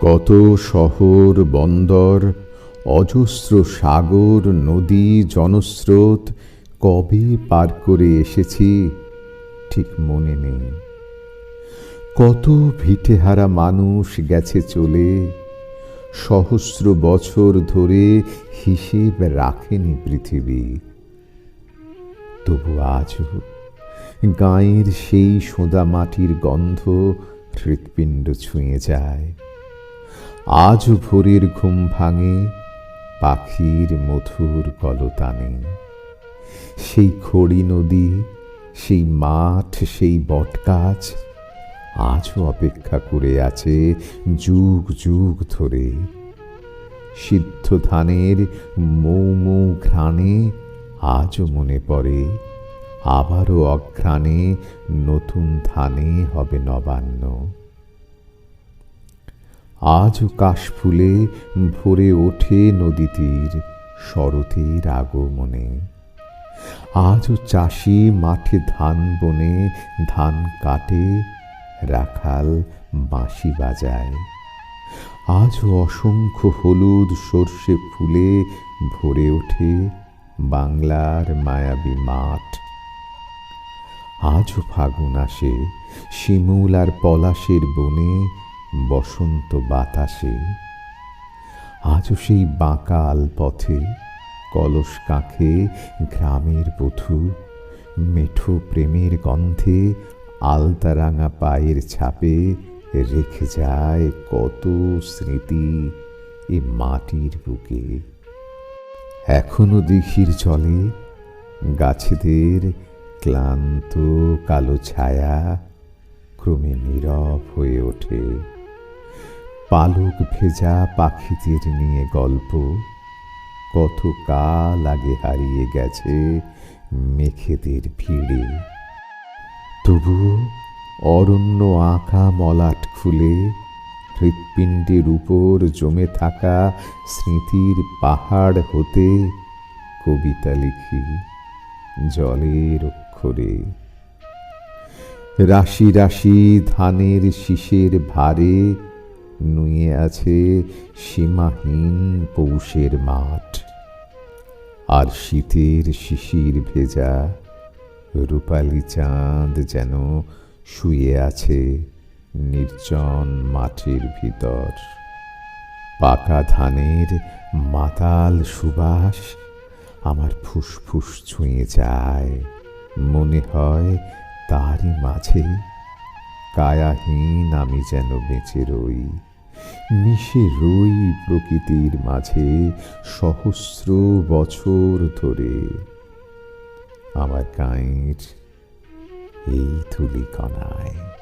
কত শহর বন্দর, অজস্র সাগর, নদী, জনস্রোত, কবে পার করে এসেছি ঠিক মনে নেই। কত ভিটেহারা মানুষ গেছে চলে, সহস্র বছর ধরে হিসেব রাখেনি পৃথিবী। তবু আজও গাঁয়ের সেই সোদা মাটির গন্ধ হৃৎপিণ্ড ছুঁয়ে যায়। আজও ভোরের ঘুম ভাঙে পাখির মধুর কলতানে। সেই খড়ি নদী, সেই মাঠ, সেই বটগাছ আজও অপেক্ষা করে আছে যুগ যুগ ধরে। সিদ্ধ ধানের মৌ ঘ্রাণে আজও মনে পড়ে, আবারও অঘ্রাণে নতুন ধানে হবে নবান্ন। আজও কাশফুলে ভরে ওঠে নদী তীর শরতের আগমনে। আজও চাষি মাঠে ধান বনে ধান কাটে, রাখাল বাঁশি বাজায়। আজও অসংখ্য হলুদ সর্ষে ফুলে ভরে ওঠে বাংলার মায়াবী মাঠ। আজও ফাগুন আসে, শিমুল আর পলাশের বনে বসন্ত বাতাসে, আজও সেই বাঁকাল পথে কলস কাঁখে গ্রামের বধূ, মেঠো প্রেমের গন্ধে আলতারাঙা পায়ের ছাপে রেখে যায় কত স্মৃতি এ মাটির বুকে। এখনও দিঘির জলে গাছেদের ক্লান্ত কালো ছায়া ক্রমে নীরব হয়ে ওঠে। পালক ভেজা পাখিদের নিয়ে গল্প। কত কাল আগে হারিয়ে গেছে মেঘেদের ভিড়ে। তবুও অরণ্য আঁকা মলাট খুলে হৃৎপিণ্ডের উপর জমে থাকা স্মৃতির পাহাড় হতে কবিতা লিখি জলের অক্ষরে। রাশি রাশি ধানের শীষের ভারে নুয়ে আছে সীমাহীন পৌষের মাঠ। আর শীতের শিশির ভেজা রূপালি চাঁদ যেন শুয়ে আছে নির্জন মাঠের ভিতর। পাকা ধানের মাতাল সুবাস আমার ফুসফুস ছুঁয়ে যায়। মনে হয় তারই মাঝে কায়াহীন আমি যেন বেঁচে রই। মিশে রই প্রকৃতির মাঝে সহস্র বছর ধরে। আমার গাঁয়ের এই তুলিকণায়